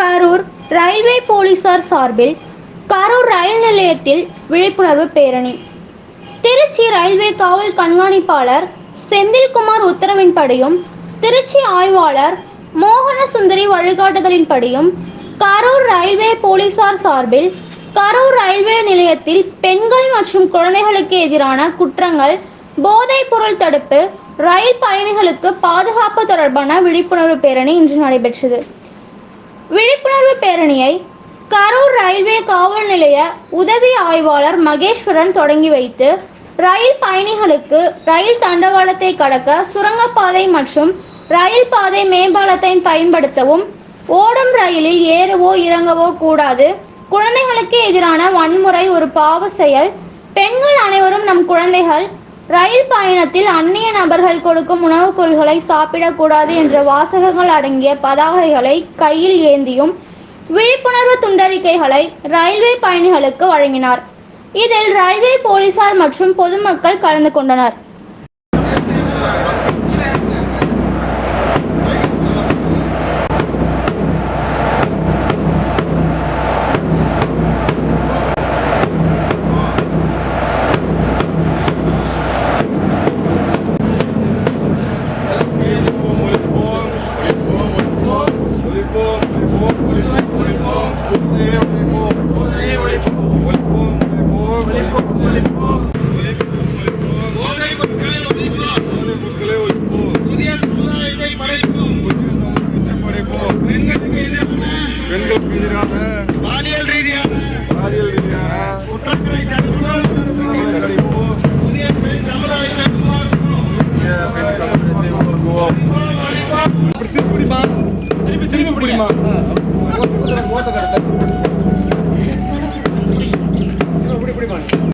Karur railway போலீசார் சார்பில் கரூர் ரயில் நிலையத்தில் விழிப்புணர்வு பேரணி. திருச்சி ரயில்வே காவல் கண்காணிப்பாளர் செந்தில்குமார் உத்தரவின்படியும் திருச்சி ஆய்வாளர் மோகன சுந்தரி வழிகாட்டுதலின்படியும் கரூர் ரயில்வே போலீசார் சார்பில் கரூர் ரயில்வே நிலையத்தில் பெண்கள் மற்றும் குழந்தைகளுக்கு எதிரான குற்றங்கள் போதைப் பொருள் தடுப்பு ரயில் பயணிகளுக்கு பாதுகாப்பு தொடர்பான விழிப்புணர்வு பேரணி இன்று நடைபெற்றது. விழிப்புணர்வு பேரணியை கரூர் ரயில்வே காவல் நிலைய உதவி ஆய்வாளர் மகேஸ்வரன் தொடங்கி வைத்து ரயில் பயணிகளுக்கு ரயில் தண்டவாளத்தை கடக்க சுரங்கப்பாதை மற்றும் ரயில் பாதை மேம்பாலத்தை பயன்படுத்தவும் ஓடும் ரயிலில் ஏறவோ இறங்கவோ கூடாது குழந்தைகளுக்கு எதிரான வன்முறை ஒரு பாவ செயல் பெண்கள் அனைவரும் நம் குழந்தைகள் ரயில் பயணத்தில் அந்நிய நபர்கள் கொடுக்கும் உணவுப் பொருள்களை சாப்பிடக்கூடாது என்ற வாசகங்கள் அடங்கிய பதாகைகளை கையில் ஏந்தியும் விழிப்புணர்வு துண்டறிக்கைகளை ரயில்வே பயணிகளுக்கு வழங்கினார். இதில் ரயில்வே போலீசார் மற்றும் பொதுமக்கள் கலந்து கொண்டனர். பெண்களுக்கு எதிரான பாலியல் ரீதியான பாலியல் ரீதியான குற்றங்களை தடுப்போம்